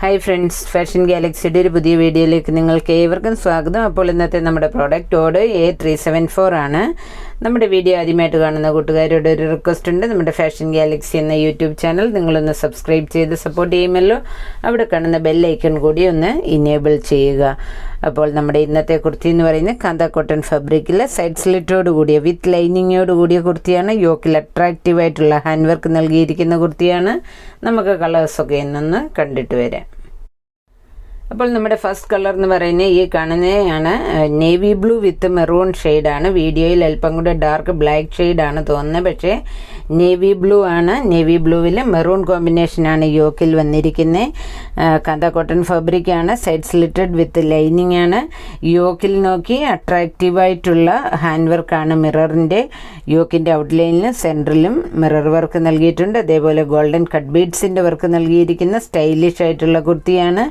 Hi friends fashion ഗാലക്സിയുടെ ഒരു പുതിയ വീഡിയോയിലേക്ക് നിങ്ങൾക്ക് ഏവർക്കും സ്വാഗതം. അപ്പോൾ ഇന്നത്തെ നമ്മുടെ product order A three seven four ആണ്. നമ്മുടെ വീഡിയോ ആദ്യമായിട്ട് കാണുന്ന കൂട്ടുകാരോട് ഒരു റിക്വസ്റ്റ് ഉണ്ട്. നമ്മുടെ ഫാഷൻ ഗാലക്സി എന്ന യൂട്യൂബ് ചാനൽ നിങ്ങളൊന്ന് സബ്സ്ക്രൈബ് ചെയ്ത് സപ്പോർട്ട് ചെയ്യുമല്ലോ. അവിടെ കാണുന്ന ബെല്ലൈക്കൺ കൂടി ഒന്ന് ഇനേബിൾ ചെയ്യുക. അപ്പോൾ നമ്മുടെ ഇന്നത്തെ കുർത്തി എന്ന് പറയുന്നത് കാന്ത കോട്ടൺ ഫാബ്രിക്കിലെ സൈഡ് സ്ലിറ്റോട് കൂടിയ വിത്ത് ലൈനിങ്ങോട് കൂടിയ കുർത്തിയാണ്. യോക്കിൽ അട്രാക്റ്റീവ് ആയിട്ടുള്ള ഹാൻഡ് വർക്ക് നൽകിയിരിക്കുന്ന കുർത്തിയാണ്. നമുക്ക് കളേഴ്സൊക്കെ ഇന്നൊന്ന് കണ്ടിട്ട് വരാം. അപ്പോൾ നമ്മുടെ ഫസ്റ്റ് കളർ എന്ന് പറയുന്നത് ഈ കാണുന്നതാണ് നേവി ബ്ലൂ വിത്ത് മെറൂൺ ഷെയ്ഡാണ് വീഡിയോയിൽ അല്പം കൂടെ ഡാർക്ക് ബ്ലാക്ക് ഷെയ്ഡാണ് തോന്നുന്നത്. പക്ഷേ നേവി ബ്ലൂ ആണ്. നേവി ബ്ലൂവിൽ മെറൂൺ കോമ്പിനേഷനാണ് യോക്കിൽ വന്നിരിക്കുന്നത് കഥ കോട്ടൺ ഫാബ്രിക്കാണ് സൈഡ് സ്ലിറ്റഡ് വിത്ത് ലൈനിങ് ആണ്. യോക്കിൽ നോക്കി അട്രാക്റ്റീവായിട്ടുള്ള ഹാൻഡ് വർക്കാണ് മിററിന്റെ യോക്കിന്റെ ഔട്ട്ലൈനിലും സെൻട്രലും മിറർ വർക്ക് നൽകിയിട്ടുണ്ട്. അതേപോലെ ഗോൾഡൻ കട്ട് ബീഡ്സിന്റെ വർക്ക് നൽകിയിരിക്കുന്ന സ്റ്റൈലിഷ് ആയിട്ടുള്ള കുർത്തിയാണ്.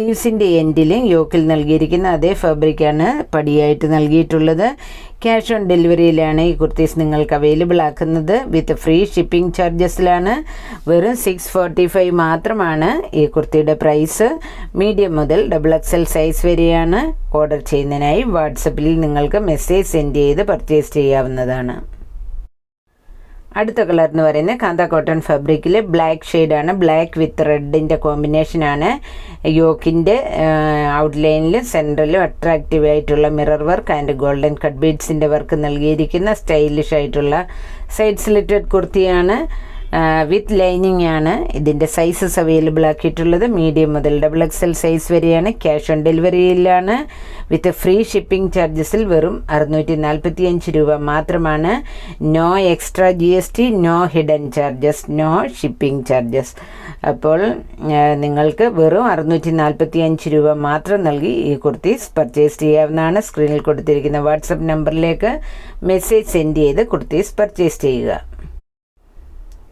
സ്ലീവ്സിന്റെ എൻഡിലും യോക്കിൽ നൽകിയിരിക്കുന്ന അതേ ഫാബ്രിക്കാണ് പടിയായിട്ട് നൽകിയിട്ടുള്ളത്. ക്യാഷ് ഓൺ ഡെലിവറിയിലാണ് ഈ കുർത്തീസ് നിങ്ങൾക്ക് അവൈലബിൾ ആക്കുന്നത്. വിത്ത് ഫ്രീ ഷിപ്പിംഗ് ചാർജസിലാണ് വെറും സിക്സ് ഫോർട്ടി ഫൈവ് മാത്രമാണ് ഈ കുർത്തിയുടെ പ്രൈസ് മീഡിയം മുതൽ ഡബിൾ എക്സൽ സൈസ് വരെയാണ്. ഓർഡർ ചെയ്യുന്നതിനായി വാട്സപ്പിൽ നിങ്ങൾക്ക് മെസ്സേജ് സെൻഡ് ചെയ്ത് പർച്ചേസ് ചെയ്യാവുന്നതാണ്. അടുത്ത കളർ എന്ന് പറയുന്നത് കാന്ത കോട്ടൺ ഫാബ്രിക്കിൽ ബ്ലാക്ക് ഷെയ്ഡാണ് ബ്ലാക്ക് വിത്ത് റെഡിന്റെ കോമ്പിനേഷനാണ് യോക്കിന്റെ ഔട്ട്ലൈനിലും സെന്ററിലും അട്രാക്റ്റീവ് ആയിട്ടുള്ള mirror work and golden cut ബീഡ്സിന്റെ work നൽകിയിരിക്കുന്ന സ്റ്റൈലിഷ് ആയിട്ടുള്ള സൈഡ് സ്ലിറ്റഡ് കുർത്തിയാണ്. വിത്ത് ലൈനിങ് ആണ് ഇതിന്റെ സൈസസ് അവൈലബിൾ ആക്കിയിട്ടുള്ളത്. മീഡിയം മുതൽ ഡബിൾ എൽ സൈസ് വരെയാണ്. ക്യാഷ് ഓൺ ഡെലിവറിയിലാണ് വിത്ത് ഫ്രീ ഷിപ്പിംഗ് ചാർജസിൽ വെറും അറുന്നൂറ്റി നാൽപ്പത്തി അഞ്ച് രൂപ മാത്രമാണ്. No extra G S T no hidden charges no shipping charges അപ്പോൾ നിങ്ങൾക്ക് വെറും അറുന്നൂറ്റി നാൽപ്പത്തി അഞ്ച് രൂപ മാത്രം നൽകി ഈ കുർത്തീസ് പർച്ചേസ് ചെയ്യാവുന്നതാണ്. സ്ക്രീനിൽ കൊടുത്തിരിക്കുന്ന വാട്സപ്പ് നമ്പറിലേക്ക് മെസ്സേജ് സെൻഡ് ചെയ്ത് കുർത്തീസ് പർച്ചേസ് ചെയ്യുക.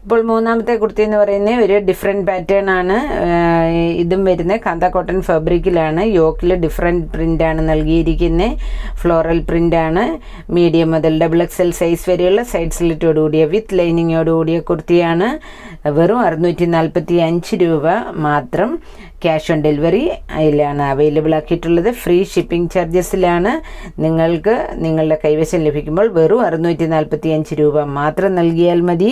ഇപ്പോൾ മൂന്നാമത്തെ കുർത്തി എന്ന് പറയുന്നത് ഒരു ഡിഫറെന്റ് പാറ്റേൺ ആണ്. ഇതും വരുന്നത് കാന്ത കോട്ടൺ ഫാബ്രിക്കിലാണ് യോക്കിൽ ഡിഫറെന്റ് പ്രിന്റാണ് നൽകിയിരിക്കുന്നത് ഫ്ലോറൽ ആണ്. മീഡിയം മുതൽ ഡബിൾ എക്സൽ സൈസ് വരെയുള്ള സൈഡ് സ്ലിറ്റോട് കൂടിയ വിത്ത് ലൈനിങ്ങോടുകൂടിയ കുർത്തിയാണ്. വെറും അറുന്നൂറ്റി നാൽപ്പത്തി അഞ്ച് രൂപ മാത്രം. ക്യാഷ് ഓൺ ഡെലിവറി അതിലാണ് അവൈലബിൾ ആക്കിയിട്ടുള്ളത്. ഫ്രീ ഷിപ്പിംഗ് ചാർജസിലാണ് നിങ്ങൾക്ക് നിങ്ങളുടെ കൈവശം ലഭിക്കുമ്പോൾ വെറും അറുന്നൂറ്റി നാൽപ്പത്തി അഞ്ച് രൂപ മാത്രം നൽകിയാൽ മതി.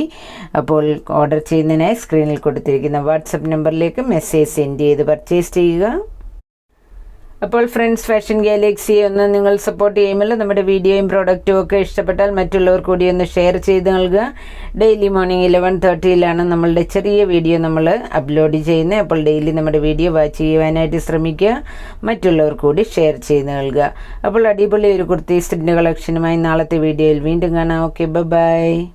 അപ്പോൾ ഓർഡർ ചെയ്യുന്നതിനായി സ്ക്രീനിൽ കൊടുത്തിരിക്കുന്ന വാട്സപ്പ് നമ്പറിലേക്ക് മെസ്സേജ് സെൻഡ് ചെയ്ത് പർച്ചേസ് ചെയ്യുക. അപ്പോൾ ഫ്രണ്ട്സ് ഫാഷൻ ഗാലക്സി ഒന്ന് നിങ്ങൾ സപ്പോർട്ട് ചെയ്യുമല്ലോ നമ്മുടെ വീഡിയോയും പ്രോഡക്റ്റും ഒക്കെ ഇഷ്ടപ്പെട്ടാൽ മറ്റുള്ളവർ കൂടി ഒന്ന് ഷെയർ ചെയ്ത് നൽകുക. ഡെയിലി മോർണിംഗ് ഇലവൻ തേർട്ടിയിലാണ് നമ്മളുടെ ചെറിയ വീഡിയോ നമ്മൾ അപ്ലോഡ് ചെയ്യുന്നത്. അപ്പോൾ ഡെയിലി നമ്മുടെ വീഡിയോ വാച്ച് ചെയ്യുവാനായിട്ട് ശ്രമിക്കുക. മറ്റുള്ളവർ കൂടി ഷെയർ ചെയ്ത് നൽകുക. അപ്പോൾ അടിപൊളി ഒരു കുർത്തി സ്റ്റിന്റെ കളക്ഷനുമായി നാളത്തെ വീഡിയോയിൽ വീണ്ടും കാണാം. Okay bye